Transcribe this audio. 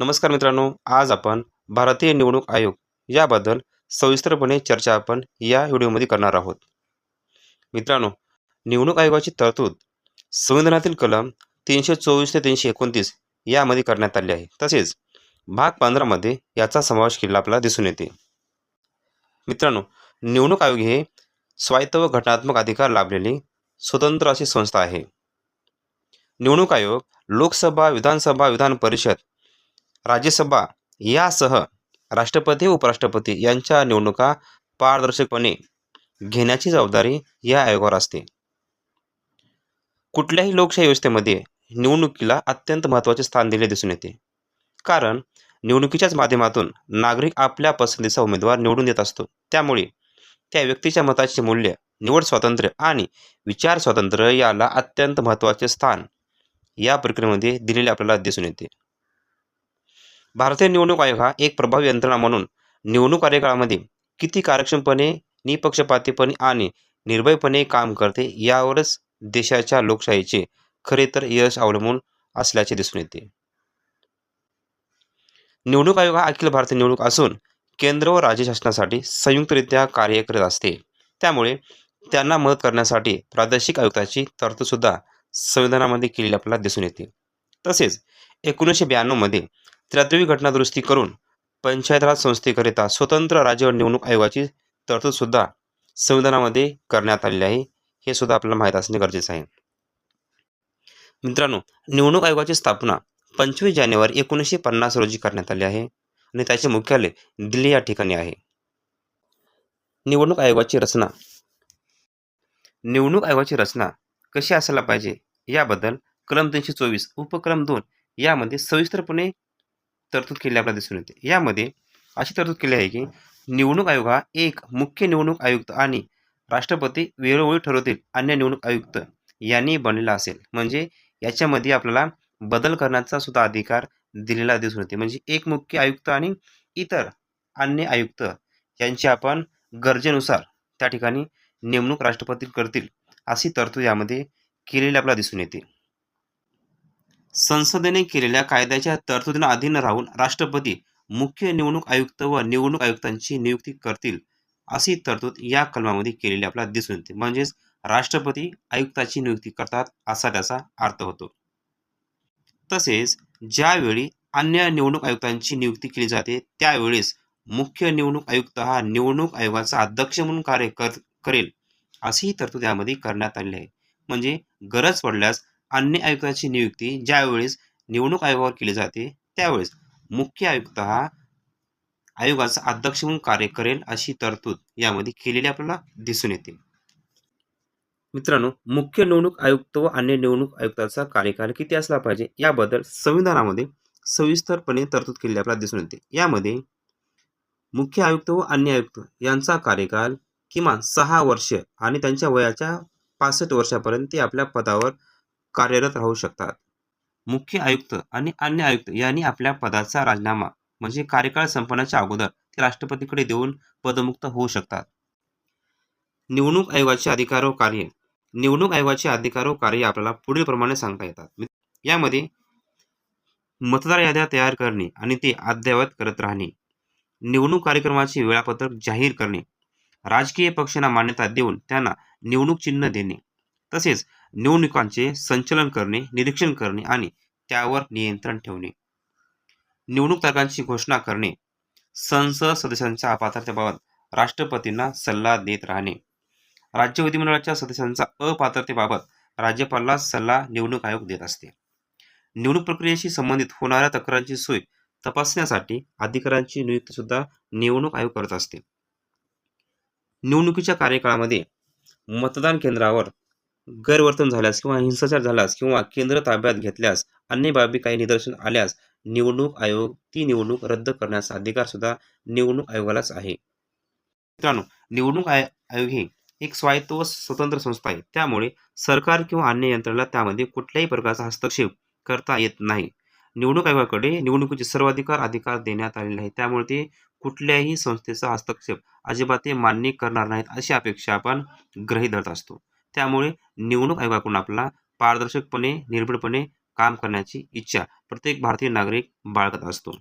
नमस्कार मित्रांनो आज आपण भारतीय निवडणूक आयोग याबद्दल सविस्तरपणे चर्चा आपण या व्हिडिओमध्ये करणार आहोत. मित्रांनो निवडणूक आयोगाची तरतूद संविधानातील कलम तीनशे चोवीस ते तीनशे एकोणतीस यामध्ये करण्यात आली आहे. तसेच भाग पंधरामध्ये याचा समावेश केला आपल्याला दिसून येते. मित्रांनो निवडणूक आयोग हे स्वायत्त व घटनात्मक अधिकार लाभलेली स्वतंत्र अशी संस्था आहे. निवडणूक आयोग लोकसभा विधानसभा विधान परिषद राज्यसभा यासह राष्ट्रपती उपराष्ट्रपती यांच्या निवडणुका पारदर्शकपणे घेण्याची जबाबदारी या आयोगावर असते. कुठल्याही लोकशाही व्यवस्थेमध्ये निवडणुकीला अत्यंत महत्त्वाचे स्थान दिले दिसून येते. कारण निवडणुकीच्याच माध्यमातून नागरिक आपल्या पसंतीचा उमेदवार निवडून येत असतो. त्यामुळे त्या व्यक्तीच्या मताचे मूल्य निवड स्वातंत्र्य आणि विचार स्वातंत्र्य याला अत्यंत महत्त्वाचे स्थान या प्रक्रियेमध्ये दिलेले आपल्याला दिसून येते. भारतीय निवडणूक आयोग हा एक प्रभावी यंत्रणा म्हणून निवडणूक कार्यकाळामध्ये किती कार्यक्षमपणे निपक्षपातीपणे आणि निर्भयपणे काम करते यावरच देशाच्या लोकशाहीचे खरे तर यश अवलंबून असल्याचे दिसून येते. निवडणूक आयोग हा अखिल भारतीय निवडणूक असून केंद्र व राज्य शासनासाठी संयुक्तरित्या कार्य करत असते. त्यामुळे त्यांना मदत करण्यासाठी प्रादेशिक आयुक्ताची तरतूदसुद्धा संविधानामध्ये केलेली आपल्याला दिसून येते. तसेच एकोणीसशे ब्याण्णवमध्ये त्र्याहत्तरवी घटना दुरुस्ती करून पंचायत राज संस्थेकरिता स्वतंत्र राज्य निवडणूक आयोगाची तरतूदसुद्धा संविधानामध्ये करण्यात आलेली आहे. हे सुद्धा आपल्याला माहीत असणे गरजेचं आहे. मित्रांनो निवडणूक आयोगाची स्थापना पंचवीस जानेवारी एकोणीसशे पन्नास रोजी करण्यात आली आहे आणि त्याचे मुख्यालय दिल्ली या ठिकाणी आहे. निवडणूक आयोगाची रचना. निवडणूक आयोगाची रचना कशी असायला पाहिजे याबद्दल कलम तीनशे चोवीस उपक्रम दोन यामध्ये सविस्तरपणे तरतूद केली आपल्याला दिसून येते. यामध्ये अशी तरतूद केली आहे की निवडणूक आयोग हा एक मुख्य निवडणूक आयुक्त आणि राष्ट्रपती वेळोवेळी ठरवतील अन्य निवडणूक आयुक्त यांनी बनलेला असेल. म्हणजे याच्यामध्ये आपल्याला बदल करण्याचा सुद्धा अधिकार दिलेला दिसून येते. म्हणजे एक मुख्य आयुक्त आणि इतर अन्य आयुक्त यांची आपण गरजेनुसार त्या ठिकाणी नेमणूक राष्ट्रपती करतील अशी तरतूद यामध्ये केलेली आपल्याला दिसून येते. संसदेने केलेल्या कायद्याच्या तरतुदींना अधीन राहून राष्ट्रपती मुख्य निवडणूक आयुक्त व निवडणूक आयुक्तांची नियुक्ती करतील अशी तरतूद या कलमामध्ये केलेली आपल्याला दिसून येते. म्हणजेच राष्ट्रपती आयुक्ताची नियुक्ती करतात असा त्याचा अर्थ होतो. तसेच ज्यावेळी अन्य निवडणूक आयुक्तांची नियुक्ती केली जाते त्यावेळेस मुख्य निवडणूक आयुक्त हा निवडणूक आयोगाचा अध्यक्ष म्हणून कार्य कर करेल अशी तरतूद यामध्ये करण्यात आली आहे. म्हणजे गरज पडल्यास अन्य आयुक्ताची नियुक्ती ज्यावेळेस निवडणूक आयोगावर केली जाते त्यावेळेस मुख्य आयुक्त हा आयोगाचा अध्यक्ष म्हणून कार्य करेल अशी तरतूद यामध्ये केलेली आपल्याला दिसून येते. मित्रांनो मुख्य निवडणूक आयुक्त व अन्य निवडणूक आयुक्ताचा कार्यकाल किती असला पाहिजे याबद्दल संविधानामध्ये सविस्तरपणे तरतूद केलेली आपल्याला दिसून येते. यामध्ये मुख्य आयुक्त व अन्य आयुक्त यांचा कार्यकाल किमान सहा वर्ष आणि त्यांच्या वयाच्या पासष्ट वर्षापर्यंत ते आपल्या पदावर कार्यरत राहू शकतात. मुख्य आयुक्त आणि अन्य आयुक्त यांनी आपल्या पदाचा राजीनामा म्हणजे कार्यकाळ संपण्याच्या अगोदर ते राष्ट्रपतीकडे देऊन पदमुक्त होऊ शकतात. निवडणूक आयोगाचे अधिकार व कार्य निवडणूक आयोगाचे अधिकार व कार्य आपल्याला पुढील प्रमाणे सांगता येतात. यामध्ये मतदार याद्या तयार करणे आणि ते अद्ययावत करत राहणे निवडणूक कार्यक्रमाचे वेळापत्रक जाहीर करणे राजकीय पक्षांना मान्यता देऊन त्यांना निवडणूक चिन्ह देणे तसेच निवडणुकांचे संचलन करणे निरीक्षण करणे आणि त्यावर नियंत्रण ठेवणे. निवडणूक तारखांची घोषणा करणे संसद सदस्यांच्या अपात्रतेबाबत राष्ट्रपतींना सल्ला देत राहणे. राज्य विधिमंडळाच्या सदस्यांचा अपात्रतेबाबत राज्यपालला सल्ला निवडणूक आयोग देत असते. निवडणूक प्रक्रियेशी संबंधित होणाऱ्या तक्रारांची सोय तपासण्यासाठी अधिकाऱ्यांची नियुक्ती सुद्धा निवडणूक आयोग करत असते. निवडणुकीच्या कार्यकाळामध्ये मतदान केंद्रावर गैरवर्तन झाल्यास किंवा हिंसाचार झाल्यास किंवा केंद्र ताब्यात घेतल्यास अन्य बाबी काही निदर्शन आल्यास निवडणूक आयोग ती निवडणूक रद्द करण्याचा अधिकार सुद्धा निवडणूक आयोगालाच आहे. मित्रांनो निवडणूक आय आयोग ही एक स्वायत्त व स्वतंत्र संस्था आहे. त्यामुळे सरकार किंवा अन्य यंत्रणेला त्यामध्ये कुठल्याही प्रकारचा हस्तक्षेप करता येत नाही. निवडणूक आयोगाकडे निवडणुकीचे सर्वाधिकार अधिकार देण्यात आलेले आहे त्यामुळे ते कुठल्याही संस्थेचा हस्तक्षेप अजिबात ते मान्य करणार नाहीत अशी अपेक्षा आपण ग्रही धरत असतो. त्यामुळे निवडणूक आयोगाकडून आपला पारदर्शकपणे निर्भीडपणे काम करण्याची इच्छा प्रत्येक भारतीय नागरिक बाळगत असतो.